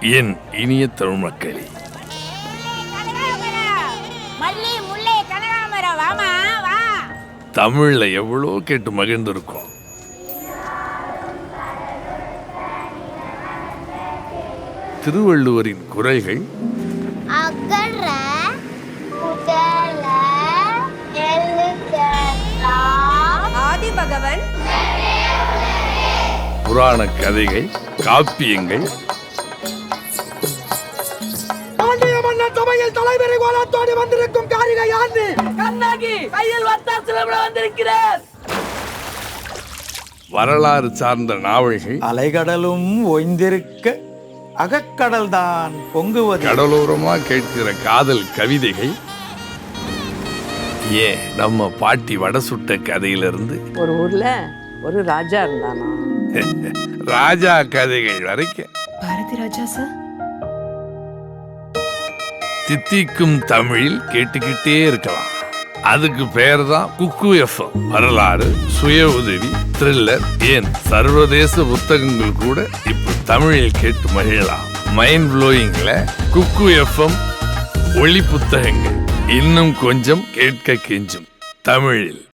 என் இனிய தமிழ் மக்களே. கனகாமரம் மல்லி முல்லை கனகாமரம். வாமா வா. தமிழ்ல எவ்வளோ கேட்டு மகிழ்ந்திருக்கோம். திருவள்ளுவரின் குரல்கள் அகர முதல எழுத்தெல்லாம் ஆதி பகவன் புராண கதைகள் காப்பியங்கள் சபையில் தலைவரை கோலத்தோடு வந்திருக்கும் காரிகை யாந்து கண்ணகி கையில் வத்தாசிலம் வந்திருக்கிறார். வரலாறு சார்ந்த நாவல்கள். அலைகடலும் ஓய்ந்திருக்க அகக்கடல் தான் பொங்குவது. கடலோரமா கேட்கிற காதல் கவிதைகள். ஏன் நம்ம பாட்டி வடை சுட்ட கதையிலிருந்து. ஒரு ஊர்ல ஒரு ராஜா இருந்தானா? ராஜா கதைகள் வரைக்கும். பாரதி ராஜா சார். தித்திக்கும் தமிழில் கேட்டுக்கிட்டே இருக்கலாம். அதுக்கு பேர் தான் குக்கு எஃப்எம் வரலாறு சுய உதவி த்ரில்லர் ஏன் சர்வதேச புத்தகங்கள் கூட இப்போ தமிழில் கேட்டு மகிழலாம். மைண்ட் ப்ளோயிங்ல குக்கு எஃப்எம் ஒளி புத்தகங்கள் இன்னும் கொஞ்சம் கேட்க கெஞ்சும் தமிழில்.